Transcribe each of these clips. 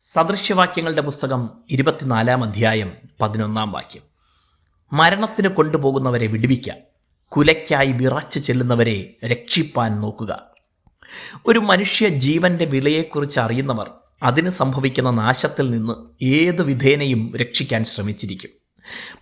സദൃശ്യവാക്യങ്ങളുടെ പുസ്തകം ഇരുപത്തിനാലാം അധ്യായം പതിനൊന്നാം വാക്യം. മരണത്തിന് കൊണ്ടുപോകുന്നവരെ വിടുവിക്കുക കുലയ്ക്കായി വിറച്ചു ചെല്ലുന്നവരെ രക്ഷിപ്പാൻ നോക്കുക. ഒരു മനുഷ്യ ജീവന്റെ വിലയെക്കുറിച്ച് അറിയുന്നവർ അതിന് സംഭവിക്കുന്ന നാശത്തിൽ നിന്ന് ഏത് വിധേനയും രക്ഷിക്കാൻ ശ്രമിച്ചിരിക്കും.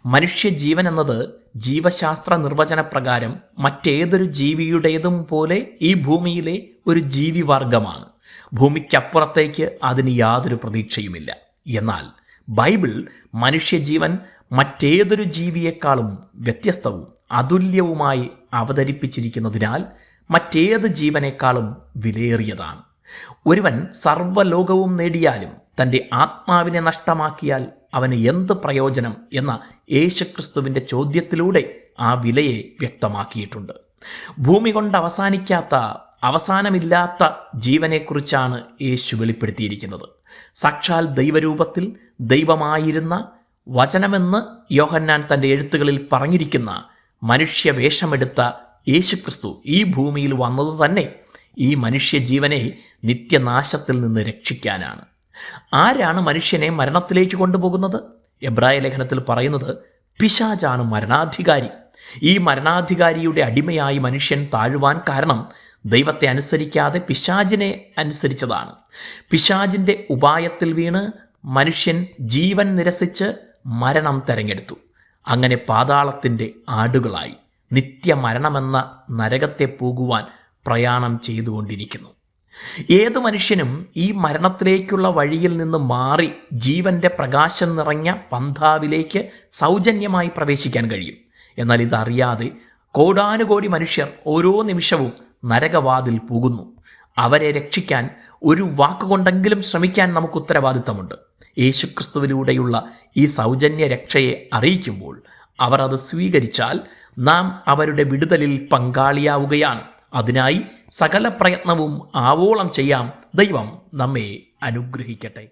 മനുഷ്യ ജീവൻ എന്നത് ജീവശാസ്ത്ര നിർവചനപ്രകാരം മറ്റേതൊരു ജീവിയുടേതും പോലെ ഈ ഭൂമിയിലെ ഒരു ജീവിവർഗമാണ്. ഭൂമിക്കപ്പുറത്തേക്ക് അതിന് യാതൊരു പ്രതീക്ഷയുമില്ല. എന്നാൽ ബൈബിൾ മനുഷ്യജീവൻ മറ്റേതൊരു ജീവിയേക്കാളും വ്യത്യസ്തവും അതുല്യവുമായി അവതരിപ്പിച്ചിരിക്കുന്നതിനാൽ മറ്റേത് ജീവനേക്കാളും വിലയേറിയതാണ്. ഒരുവൻ സർവലോകവും നേടിയാലും തന്റെ ആത്മാവിനെ നഷ്ടമാക്കിയാൽ അവന് എന്ത് പ്രയോജനം എന്ന യേശുക്രിസ്തുവിന്റെ ചോദ്യത്തിലൂടെ ആ വിലയെ വ്യക്തമാക്കിയിട്ടുണ്ട്. ഭൂമി കൊണ്ട് അവസാനിക്കാത്ത അവസാനമില്ലാത്ത ജീവനെക്കുറിച്ചാണ് യേശു വെളിപ്പെടുത്തിയിരിക്കുന്നത്. സാക്ഷാൽ ദൈവരൂപത്തിൽ ദൈവമായിരുന്ന വചനമെന്ന് യോഹന്നാൻ തന്റെ എഴുത്തുകളിൽ പറഞ്ഞിരിക്കുന്ന മനുഷ്യ വേഷമെടുത്ത യേശുക്രിസ്തു ഈ ഭൂമിയിൽ വന്നത് തന്നെ ഈ മനുഷ്യജീവനെ നിത്യനാശത്തിൽ നിന്ന് രക്ഷിക്കാനാണ്. ആരാണ് മനുഷ്യനെ മരണത്തിലേക്ക് കൊണ്ടുപോകുന്നത്? എബ്രായ ലേഖനത്തിൽ പറയുന്നത് പിശാജാണ് മരണാധികാരി. ഈ മരണാധികാരിയുടെ അടിമയായി മനുഷ്യൻ താഴുവാൻ കാരണം ദൈവത്തെ അനുസരിക്കാതെ പിശാജിനെ അനുസരിച്ചതാണ്. പിശാജിന്റെ ഉപായത്തിൽ വീണ് മനുഷ്യൻ ജീവൻ നിരസിച്ച് മരണം തെരഞ്ഞെടുത്തു. അങ്ങനെ പാതാളത്തിന്റെ ആടുകളായി നിത്യമരണമെന്ന നരകത്തെ പോകുവാൻ പ്രയാണം ചെയ്തുകൊണ്ടിരിക്കുന്നു. ഏതു മനുഷ്യനും ഈ മരണത്തിലേക്കുള്ള വഴിയിൽ നിന്ന് മാറി ജീവന്റെ പ്രകാശം നിറഞ്ഞ പന്ഥാവിലേക്ക് സൗജന്യമായി പ്രവേശിക്കാൻ കഴിയും. എന്നാൽ ഇതറിയാതെ കോടാനുകോടി മനുഷ്യർ ഓരോ നിമിഷവും നരകവാതിൽ പോകുന്നു. അവരെ രക്ഷിക്കാൻ ഒരു വാക്കുകൊണ്ടെങ്കിലും ശ്രമിക്കാൻ നമുക്ക് ഉത്തരവാദിത്തമുണ്ട്. യേശുക്രിസ്തുവിലൂടെയുള്ള ഈ സൗജന്യ രക്ഷയെ അറിയിക്കുമ്പോൾ അവർ അത് സ്വീകരിച്ചാൽ നാം അവരുടെ വിടുതലിൽ പങ്കാളിയാവുകയാണ്. അതിനായി സകല പ്രയത്നവും ആവോളം ചെയ്യാം ദൈവം നമ്മെ അനുഗ്രഹിക്കട്ടെ.